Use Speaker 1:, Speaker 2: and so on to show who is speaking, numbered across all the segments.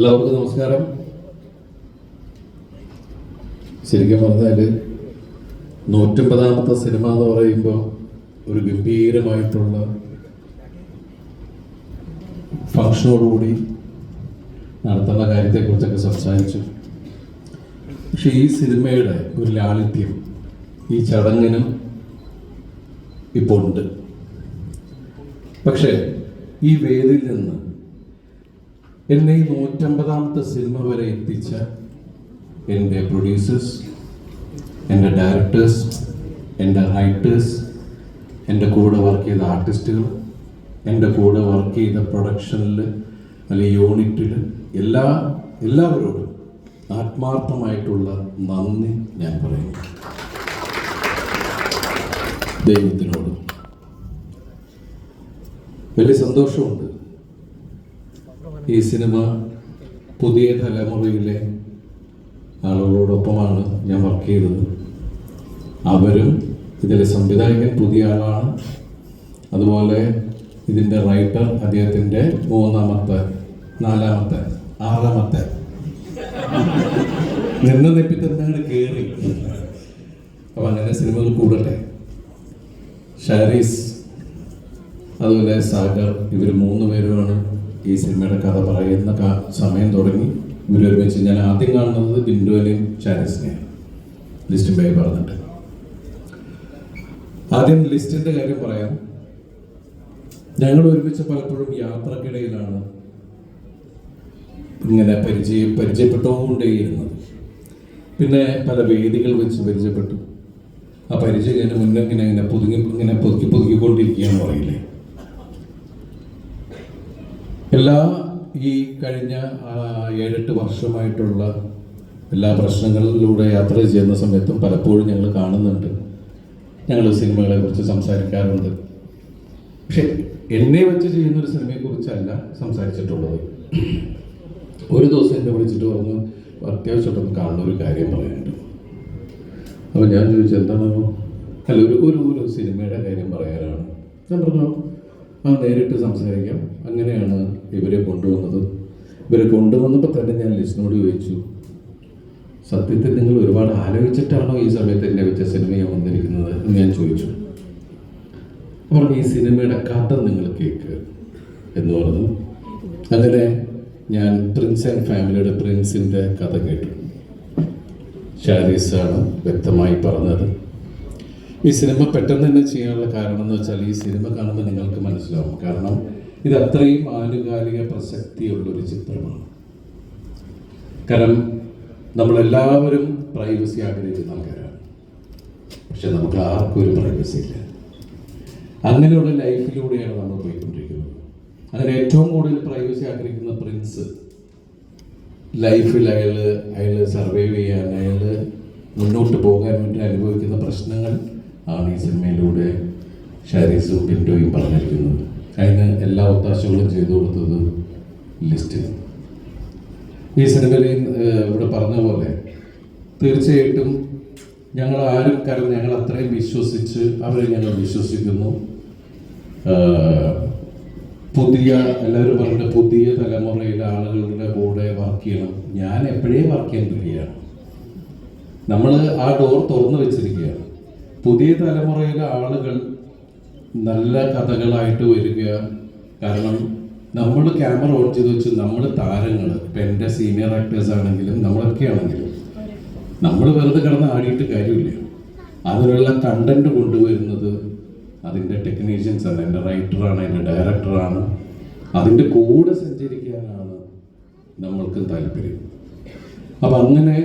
Speaker 1: എല്ലാവർക്കും നമസ്കാരം. ശരിക്കും പറഞ്ഞാൽ നൂറ്റമ്പതാമത്തെ സിനിമ എന്ന് പറയുമ്പോൾ ഒരു ഗംഭീരമായിട്ടുള്ള ഫങ്ഷനോടുകൂടി നടത്തുന്ന കാര്യത്തെക്കുറിച്ചൊക്കെ സംസാരിച്ചു. പക്ഷെ ഈ സിനിമയുടെ ഒരു ലാളിത്യം ഈ ചടങ്ങിനും ഇപ്പോൾ ഉണ്ട് പക്ഷേ ഈ വേദിയിൽ നിന്ന് എന്നെ ഈ നൂറ്റമ്പതാമത്തെ സിനിമ വരെ എത്തിച്ച എന്റെ പ്രൊഡ്യൂസേഴ്സ് എന്റെ ഡയറക്ടേഴ്സ് എന്റെ റൈറ്റേഴ്സ് എന്റെ കൂടെ വർക്ക് ചെയ്ത ആർട്ടിസ്റ്റുകൾ എന്റെ കൂടെ വർക്ക് ചെയ്ത പ്രൊഡക്ഷനിൽ അല്ലെങ്കിൽ യൂണിറ്റിൽ എല്ലാ എല്ലാവരോടും ആത്മാർത്ഥമായിട്ടുള്ള നന്ദി ഞാൻ പറയുന്നു. ദൈവത്തിനോട് വലിയ സന്തോഷമുണ്ട്. ഈ സിനിമ പുതിയ തലമുറയിലെ ആളുകളോടൊപ്പമാണ് ഞാൻ വർക്ക് ചെയ്തത്. അവരും ഇതിലെ സംവിധായകൻ പുതിയ ആളാണ്. അതുപോലെ ഇതിന്റെ റൈറ്റർ അദ്ദേഹത്തിന്റെ മൂന്നാമത്തെ നാലാമത്തെ ആറാമത്തെ. നിന്ന് നെപ്പി തന്നെ അങ്ങോട്ട് കയറി അപ്പം അങ്ങനെ സിനിമകൾ കൂടട്ടെ. ഷാരീസ് അതുപോലെ സാഗർ ഇവർ മൂന്ന് പേരുമാണ്. ഈ സിനിമയുടെ കഥ പറയുന്ന സമയം തുടങ്ങി. ഇവർ ഒരുമിച്ച് ഞാൻ ആദ്യം കാണുന്നത് ബിന്ദുവിനെയും ചാരസിനെയാണ്. ലിസ്റ്റും പേര് പറഞ്ഞിട്ട്. ആദ്യം ലിസ്റ്റിന്റെ കാര്യം പറയാം. ഞങ്ങൾ ഒരുമിച്ച് പലപ്പോഴും യാത്രക്കിടയിലാണ് ഇങ്ങനെ പരിചയ പരിചയപ്പെട്ടുകൊണ്ടേയിരുന്നത് പിന്നെ പല വേദികൾ വെച്ച് പരിചയപ്പെട്ടു. ആ പരിചയം ഇങ്ങനെ മുന്നേ ഇങ്ങനെ ഇങ്ങനെ പുതുങ്ങി ഇങ്ങനെ പുതുക്കി പുതുക്കിക്കൊണ്ടിരിക്കുകയെന്ന് പറയില്ലേ എല്ലാ ഈ കഴിഞ്ഞ ഏഴെട്ട് വർഷമായിട്ടുള്ള എല്ലാ പ്രശ്നങ്ങളിലൂടെ യാത്ര ചെയ്യുന്ന സമയത്തും പലപ്പോഴും ഞങ്ങൾ കാണുന്നുണ്ട്. ഞങ്ങൾ സിനിമകളെ കുറിച്ച് സംസാരിക്കാറുണ്ട്. പക്ഷെ എന്നെ വെച്ച് ചെയ്യുന്ന ഒരു സിനിമയെ കുറിച്ചല്ല സംസാരിച്ചിട്ടുള്ളത്. ഒരു ദിവസം എന്നെ വിളിച്ചിട്ട് പറഞ്ഞു അത്യാവശ്യമായിട്ടൊന്ന് കാണുന്ന ഒരു കാര്യം പറയാനുണ്ട്. അപ്പോൾ ഞാൻ ചോദിച്ചു എന്താണോ? അല്ല ഒരു ഒരു സിനിമയുടെ കാര്യം പറയാനാണ്. ഞാൻ പറഞ്ഞു ആ നേരിട്ട് സംസാരിക്കാം. അങ്ങനെയാണ് ഇവരെ കൊണ്ടുവന്നത്. ഇവരെ കൊണ്ടുവന്നപ്പോൾ തന്നെ ഞാൻ ലിസ്റ്റിനോട് ചോദിച്ചു സത്യത്തിൽ നിങ്ങൾ ഒരുപാട് ആലോചിച്ചിട്ടാണോ ഈ സമയത്ത് എന്റെ വെച്ച സിനിമയെ വന്നിരിക്കുന്നത്? എന്ന് ഞാൻ ചോദിച്ചു. അപ്പോൾ ഈ സിനിമയുടെ കഥ നിങ്ങൾ കേൾക്ക് എന്ന് പറഞ്ഞു. അങ്ങനെ ഞാൻ പ്രിൻസ് ആൻഡ് ഫാമിലിയുടെ പ്രിൻസിന്റെ കഥ കേട്ടു. ഷാരീസാണ് വ്യക്തമായി പറഞ്ഞത്. ഈ സിനിമ പെട്ടെന്ന് തന്നെ ചെയ്യാനുള്ള കാരണം എന്ന് വെച്ചാൽ ഈ സിനിമ കാണുമ്പോൾ നിങ്ങൾക്ക് മനസ്സിലാവും. കാരണം ഇത് അത്രയും ആനുകാലിക പ്രസക്തിയുള്ളൊരു ചിത്രമാണ്. കാരണം നമ്മളെല്ലാവരും പ്രൈവസി ആഗ്രഹിക്കുന്ന ആൾക്കാരാണ്. പക്ഷെ നമുക്ക് ആർക്കും ഒരു പ്രൈവസി ഇല്ല. അങ്ങനെയുള്ള ലൈഫിലൂടെയാണ് നമ്മൾ പോയിക്കൊണ്ടിരിക്കുന്നത്. അങ്ങനെ ഏറ്റവും കൂടുതൽ പ്രൈവസി ആഗ്രഹിക്കുന്ന പ്രിൻസ് ലൈഫിൽ അയാൾ അയാൾ സർവൈവ് ചെയ്യാൻ അയാൾ മുന്നോട്ട് പോകാൻ വേണ്ടി അനുഭവിക്കുന്ന പ്രശ്നങ്ങൾ ആണ് ഈ സിനിമയിലൂടെ ഷാരീസും പിന്റോയും പറഞ്ഞിരിക്കുന്നത് അതിന് എല്ലാ ഒത്താശകളും ചെയ്തു കൊടുത്തത് ലിസ്റ്റ് ഈ സിനിമയിൽ ഇവിടെ പറഞ്ഞ പോലെ തീർച്ചയായിട്ടും ഞങ്ങൾ ആരും കാരണം ഞങ്ങൾ അത്രയും വിശ്വസിച്ച് അവരെ ഞങ്ങൾ വിശ്വസിക്കുന്നു. പുതിയ എല്ലാവരും പറഞ്ഞ പുതിയ തലമുറയിലെ ആളുകളുടെ കൂടെ വർക്ക് ചെയ്യണം. ഞാൻ എപ്പോഴേ വർക്ക് ചെയ്യാൻ റെഡിയാണ് നമ്മൾ ആ ഡോർ തുറന്നു വെച്ചിരിക്കുകയാണ്. പുതിയ തലമുറയിലെ ആളുകൾ നല്ല കഥകളായിട്ട് വരിക. കാരണം നമ്മൾ ക്യാമറ ഓൺ ചെയ്ത് വെച്ച് നമ്മൾ താരങ്ങൾ ഇപ്പം എന്റെ സീനിയർ ആക്ടേഴ്സ് ആണെങ്കിലും നമ്മളൊക്കെ ആണെങ്കിലും നമ്മൾ വെറുതെ കിടന്ന് ആടിയിട്ട് കാര്യമില്ല. അതിനുള്ള കണ്ടന്റ് കൊണ്ടുവരുന്നത് അതിന്റെ ടെക്നീഷ്യൻസ് ആണ് എന്റെ റൈറ്ററാണ് എന്റെ ഡയറക്ടറാണ് അതിന്റെ കൂടെ സഞ്ചരിക്കാനാണ് നമ്മൾക്കും താല്പര്യം. അപ്പം അങ്ങനെ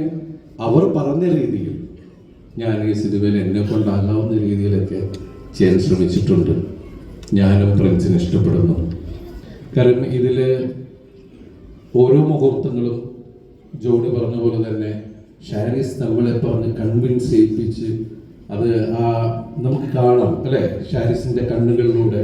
Speaker 1: അവർ പറഞ്ഞ രീതിയിൽ ഞാൻ ഈ സിനിമയിൽ എന്നെ കൊണ്ടാകാവുന്ന രീതിയിലൊക്കെ ചെയ്യാൻ ശ്രമിച്ചിട്ടുണ്ട്. ഞാനും ഫ്രണ്ട്സിനെ ഇഷ്ടപ്പെടുന്നു. കാരണം ഇതിൽ ഓരോ മുഹൂർത്തങ്ങളും ജോഡി പറഞ്ഞ പോലെ തന്നെ ഷാരീസ് നമ്മളെ പറഞ്ഞ് കൺവിൻസ് ചെയ്യിപ്പിച്ച് അത് ആ നമുക്ക് കാണാം അല്ലേ? ഷാരീസിന്റെ കണ്ണുകളിലൂടെ.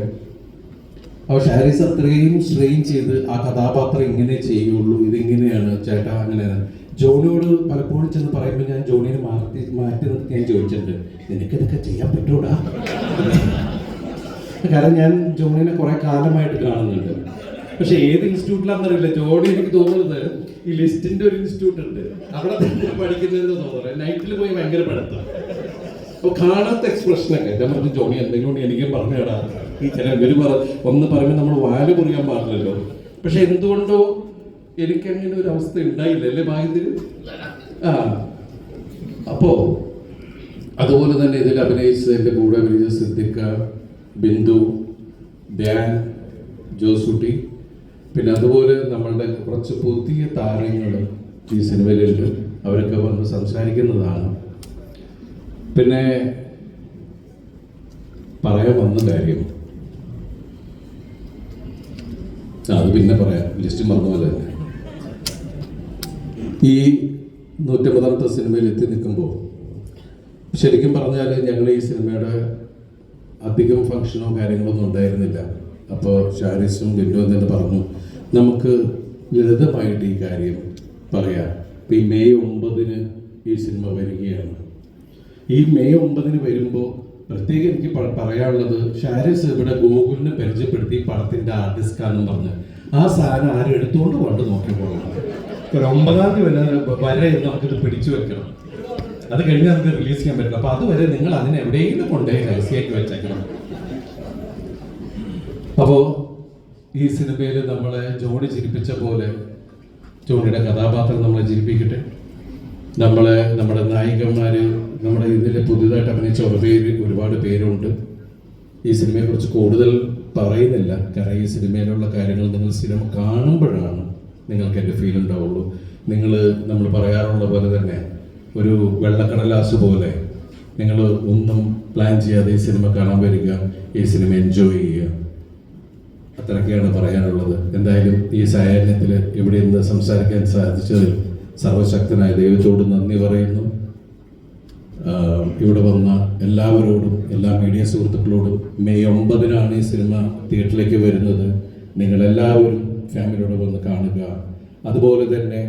Speaker 1: അപ്പോൾ ഷാരീസ് അത്രയും സ്ട്രെയിൻ ചെയ്ത് ആ കഥാപാത്രം ഇങ്ങനെ ചെയ്യുള്ളൂ ഇതിങ്ങനെയാണ് ചേട്ടാ അങ്ങനെയാണ് ജോണിയോട് പലപ്പോഴും ചെന്ന് പറയുമ്പോൾ ഞാൻ ജോണിയെ മാറ്റി മാറ്റി നിർത്തി ഞാൻ ചോദിച്ചിട്ടുണ്ട് നിനക്കിതൊക്കെ ചെയ്യാൻ പറ്റൂടാ? കാരണം ഞാൻ ജോണിനെ കുറെ കാലമായിട്ട് കാണുന്നുണ്ട്. പക്ഷെ ഏത് ഇൻസ്റ്റിറ്റ്യൂട്ടിലാണെന്നറിയില്ല. ജോണി എനിക്ക് തോന്നുന്നത് ഈ ലിസ്റ്റിന്റെ ഒരു ഇൻസ്റ്റിറ്റ്യൂട്ട് ഉണ്ട് അവിടെ തന്നെ പഠിക്കുന്നതെന്ന് തോന്നുന്നത് നൈറ്റിൽ പോയി ഭയങ്കര പഠിത്തം. അപ്പൊ കാണാത്ത എക്സ്പ്രഷനൊക്കെ. ഞാൻ പറഞ്ഞു ജോണി എന്തെങ്കിലും ഉണ്ടെങ്കിൽ എനിക്കും പറഞ്ഞു തരാം. ഈ ചില ഒന്ന് പറയുമ്പോൾ നമ്മൾ വാൽ കുറിയാൻ പാടില്ലല്ലോ. പക്ഷെ എന്തുകൊണ്ടോ എനിക്ക് അങ്ങനെ ഒരു അവസ്ഥ ഉണ്ടായില്ല അല്ലേ ഭാഗ്യത്തിൽ ആ. അപ്പോ അതുപോലെ തന്നെ ഇതിൽ അഭിനയിച്ച എന്റെ കൂടെ അഭിനയിച്ച സിദ്ദിഖ ബിന്ദു ധ്യാൻ ജോസുട്ടി. പിന്നെ അതുപോലെ നമ്മളുടെ കുറച്ച് പുതിയ താരങ്ങൾ ഈ സിനിമയിലുണ്ട്. അവരൊക്കെ വന്ന് സംസാരിക്കുന്നതാണ്. പിന്നെ പറയാൻ വന്ന കാര്യം. അത് പിന്നെ പറയാം. ലിസ്റ്റ് മറന്നുപോലെ തന്നെ ഈ നൂറ്റമ്പതാമത്തെ സിനിമയിൽ എത്തി നിൽക്കുമ്പോൾ ശരിക്കും പറഞ്ഞാൽ ഞങ്ങൾ ഈ സിനിമയുടെ അധികം ഫങ്ഷനോ കാര്യങ്ങളോ ഒന്നും ഉണ്ടായിരുന്നില്ല. അപ്പോൾ ഷാരിസും ബിന്ദുവും തന്നെ പറഞ്ഞു നമുക്ക് ലളിതമായിട്ട് ഈ കാര്യം പറയാം. ഈ മെയ് ഒമ്പതിന് ഈ സിനിമ വരികയാണ്. ഈ മെയ് ഒമ്പതിന് വരുമ്പോൾ പ്രത്യേകം എനിക്ക് പറയാനുള്ളത് ഷാരിസ് ഇവിടെ ഗൂഗിളിനെ പരിചയപ്പെടുത്തി പടത്തിന്റെ ആർട്ടിസ്റ്റ് ആർട്ടിസ്റ്റാണെന്ന് പറഞ്ഞ്. ആ സാധനം ആരും എടുത്തുകൊണ്ട് കൊണ്ട് നോക്കിയപ്പോൾ ഒരു ഒമ്പതാം തീയതി വരെ വരെ നമുക്കിത് പിടിച്ചു വെക്കണം. അത് കഴിഞ്ഞ് നമുക്ക് റിലീസ് ചെയ്യാൻ പറ്റില്ല അപ്പൊ അതുവരെ നിങ്ങൾ അതിനെ എവിടെയെങ്കിലും കൊണ്ടുപോയി രഹസ്യമായിട്ട് വെച്ചേക്കണം. അപ്പോ ഈ സിനിമയിൽ നമ്മളെ ജോണി ചിരിപ്പിച്ച പോലെ ജോണിയുടെ കഥാപാത്രം നമ്മളെ ചിരിപ്പിക്കട്ടെ. നമ്മളെ നമ്മുടെ നായികന്മാര് നമ്മുടെ ഇതിലെ പുതിയതായിട്ട് അഭിനയിച്ച ഒരുപേര് ഒരുപാട് പേരുണ്ട്. ഈ സിനിമയെക്കുറിച്ച് കൂടുതൽ പറയുന്നില്ല. കാരണം ഈ സിനിമയിലുള്ള കാര്യങ്ങൾ നിങ്ങൾ സിനിമ കാണുമ്പോഴാണ് നിങ്ങൾക്ക് എന്റെ ഫീൽ ഉണ്ടാവുള്ളൂ. നിങ്ങൾ നമ്മൾ പറയാറുള്ള പോലെ തന്നെ ഒരു വെള്ളക്കടലാസ് പോലെ നിങ്ങൾ ഒന്നും പ്ലാൻ ചെയ്യാതെ ഈ സിനിമ കാണാൻ വരിക ഈ സിനിമ എൻജോയ് ചെയ്യുക. അത്രയൊക്കെയാണ് പറയാനുള്ളത്. എന്തായാലും ഈ സായാഹ്നത്തിൽ ഇവിടെ നിന്ന് സംസാരിക്കാൻ സാധിച്ചതിൽ സർവശക്തനായ ദൈവത്തോട് നന്ദി പറയുന്നു. ഇവിടെ വന്ന എല്ലാവരോടും എല്ലാ മീഡിയ സുഹൃത്തുക്കളോടും മെയ് ഒമ്പതിനാണ് ഈ സിനിമ തിയേറ്ററിലേക്ക് വരുന്നത്. നിങ്ങളെല്ലാവരും ഫാമിലിയോട് വന്ന് കാണുക. അതുപോലെ തന്നെ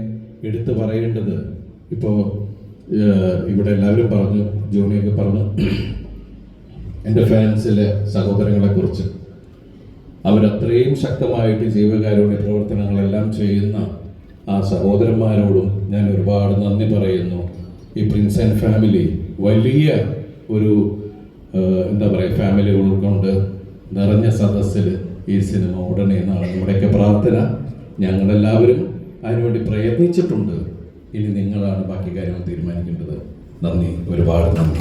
Speaker 1: എടുത്തു പറയേണ്ടത് ഇപ്പോൾ ഇവിടെ എല്ലാവരും പറഞ്ഞു ജോണിയൊക്കെ പറഞ്ഞു എന്റെ ഫാൻസിലെ സഹോദരങ്ങളെ കുറിച്ച്. അവരത്രയും ശക്തമായിട്ട് ജീവകാരുണ്യ പ്രവർത്തനങ്ങളെല്ലാം ചെയ്യുന്ന ആ സഹോദരന്മാരോടും ഞാൻ ഒരുപാട് നന്ദി പറയുന്നു. ഈ പ്രിൻസ് ആൻഡ് ഫാമിലി വലിയ ഒരു എന്താ പറയുക ഫാമിലി ഉൾക്കൊണ്ട് നിറഞ്ഞ സദസ്സിൽ ഈ സിനിമ ഉടനെ എന്നാണ് നമ്മുടെയൊക്കെ പ്രാർത്ഥന. ഞങ്ങളെല്ലാവരും അതിനുവേണ്ടി പ്രയത്നിച്ചിട്ടുണ്ട്. ഇനി നിങ്ങളാണ് ബാക്കി കാര്യങ്ങൾ തീരുമാനിക്കേണ്ടത്. നന്ദി. ഒരുപാട് നന്ദി.